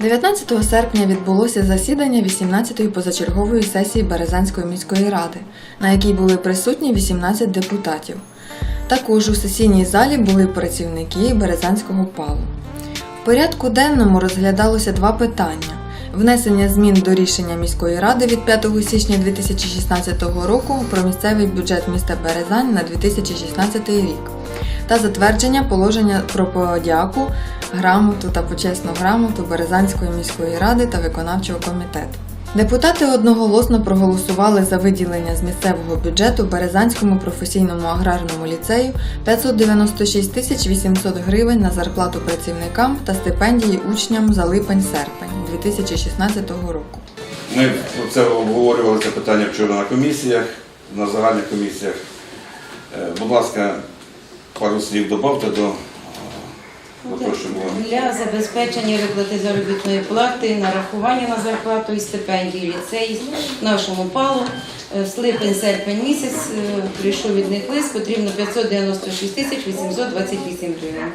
19 серпня відбулося засідання 18-ї позачергової сесії Березанської міської ради, на якій були присутні 18 депутатів. Також у сесійній залі були працівники Березанського палу. В порядку денному розглядалося два питання: внесення змін до рішення міської ради від 5 січня 2016 року про місцевий бюджет міста Березань на 2016 рік та затвердження положення про подяку, грамоту та почесну грамоту Березанської міської ради та виконавчого комітету. Депутати одноголосно проголосували за виділення з місцевого бюджету Березанському професійному аграрному ліцею 596 тисяч 800 гривень на зарплату працівникам та стипендії учням за липень-серпень 2016 року. Ми це обговорювали це питання вчора на комісіях, на загальних комісіях. Е, Будь ласка, пару слів додавте до е, запрошуємо. Для забезпечення виплати заробітної плати, нарахування на зарплату і стипендії ліцеї нашому палу е, з липень-серпень місяць е, прийшов від них лист, потрібно 596 тисяч 828 гривень.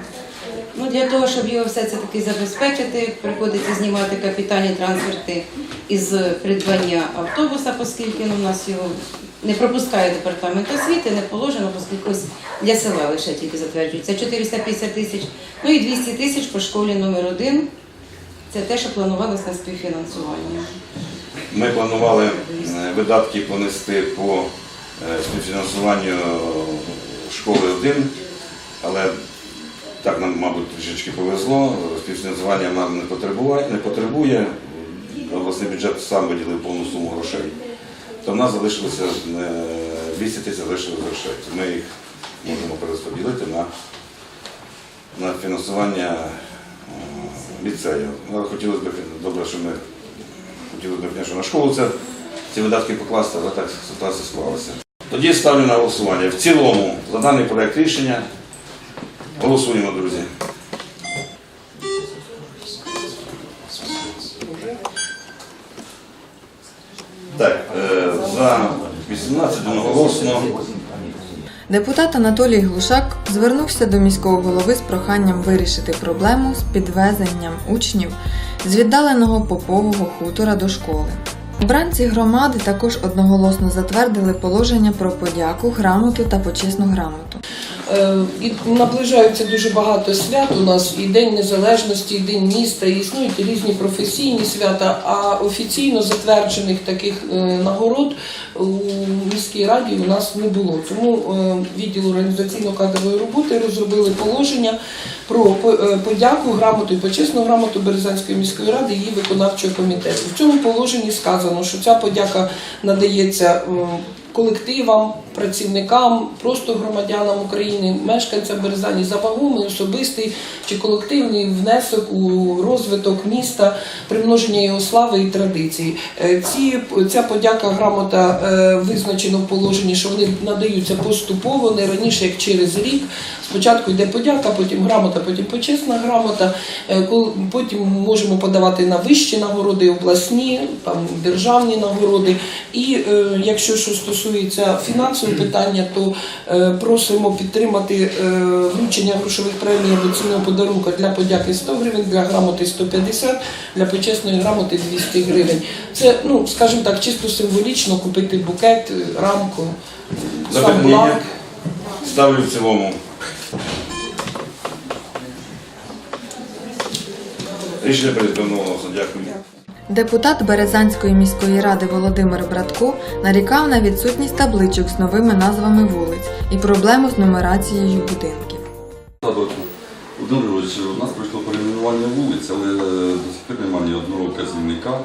Ну, для того, щоб його все це таки забезпечити, приходиться знімати капітальні трансферти із придбання автобуса, оскільки ну, у нас його не пропускає департамент освіти, не положено, оскільки для села лише тільки затверджується 450 тисяч. Ну і 200 тисяч по школі номер 1 Це те, що планувалося на співфінансування. Ми планували е, видатки понести по е, співфінансуванню школи 1, але так нам, мабуть, трішечки повезло. Співфінансування нам не потребує, не потребує. Обласний бюджет сам виділив повну суму грошей. То в нас залишилося е, 200 тисяч залишилось грошей. Ми їх можемо перерозподілити на, на фінансування е, ліцею. Але хотілося б добре, що ми хотілося б, звісно, на школу це, ці видатки покласти, але так ситуація склалася. Тоді ставлю на голосування. В цілому за даний проект рішення голосуємо, друзі. Так, е, за 18 одноголосно. Депутат Анатолій Глушак звернувся до міського голови з проханням вирішити проблему з підвезенням учнів з віддаленого попового хутора до школи. Обранці громади також одноголосно затвердили положення про подяку, грамоту та почесну грамоту. Е, І наближаються дуже багато свят. У нас і День Незалежності, і День міста, і існують різні професійні свята. А офіційно затверджених таких е, нагород у міській раді у нас не було. Тому е, відділ організаційно-кадрової роботи розробили положення про по- подяку, грамоту і почесну грамоту Березанської міської ради її виконавчого комітету. В цьому положенні сказано, що ця подяка надається. Колективам, працівникам, просто громадянам України, мешканцям Березані за вагомий особистий чи колективний внесок у розвиток міста, примноження його слави і традицій. Е, Ці, ця подяка грамота е, визначено в положенні, що вони надаються поступово, не раніше як через рік. Спочатку йде подяка, потім грамота, потім почесна грамота. Е, Потім можемо подавати на вищі нагороди, обласні, там державні нагороди. І якщо що стосується фінансового питання, то е, просимо підтримати е, вручення грошових премій або цінного подарунка для подяки 100 гривень, для грамоти 150, для почесної грамоти 200 гривень. Це, ну скажімо так, чисто символічно купити букет, е, рамку, сам бланк. ставлю в цілому. Рішення прийнято. Дякую. Депутат Березанської міської ради Володимир Братко нарікав на відсутність табличок з новими назвами вулиць і проблему з нумерацією будинків. Володимир Григорович, у нас пройшло перейменування вулиць, але е, до сих пір немає ні одного вказівника,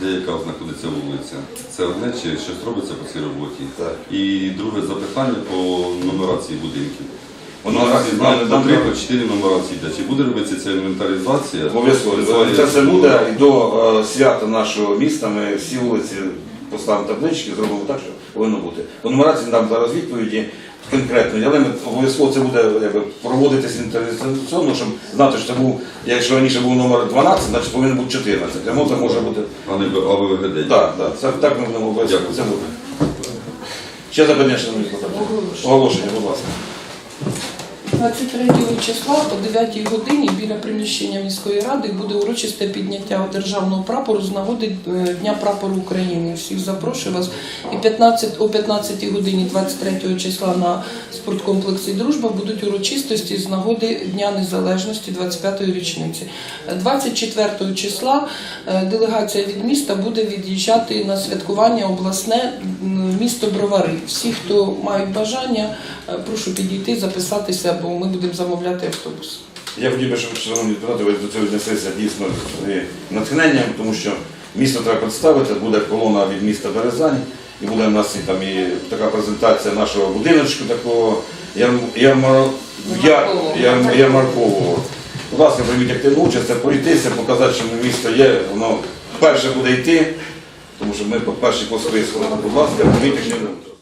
де яка знаходиться вулиця. Це одне, чи щось робиться по цій роботі. Так. І друге запитання по нумерації будинків. У нас Нумерації знаю, нам- по три по чотири нумерації йде. Чи буде робитися ця інвентаризація? Обов'язково. Це все буде і до е, свята нашого міста. Ми всі вулиці поставимо таблички, зробимо так, що повинно бути. По нумерації дам зараз відповіді конкретно, але ми обов'язково це буде якби, проводитися інтернет, щоб знати, що це був, якщо раніше був номер 12, значить повинен бути 14. Тому це може бути. А не АВГД. Так, так, це, так ми будемо обов'язково. Дякую. Це буде. Ще запитання, депутати? Оголошення, будь ласка. 23 числа о 9 годині біля приміщення міської ради буде урочисте підняття державного прапору з нагоди е, Дня прапору України. Всіх запрошую вас. І 15, о 15 годині 23 числа на спорткомплексі Дружба будуть урочистості з нагоди Дня Незалежності 25-ї річниці. Е, 24 числа е, делегація від міста буде від'їжджати на святкування обласне місто Бровари. Всі, хто мають бажання, е, прошу підійти, записатися, бо ми будемо замовляти автобус. Я хотів би, щоб шановні депутати, ви до цього віднеслися дійсно з натхненням, тому що місто треба представити, буде колона від міста Березань, і буде в нас і там і така презентація нашого будиночку, такого ярм- ярмар- я- ярм- ярмаркового. Будь ласка, прийміть активну участь, це пройтися, показати, що місто є, воно перше буде йти, тому що ми по першій по списку. Будь ласка, прийміть активну участь.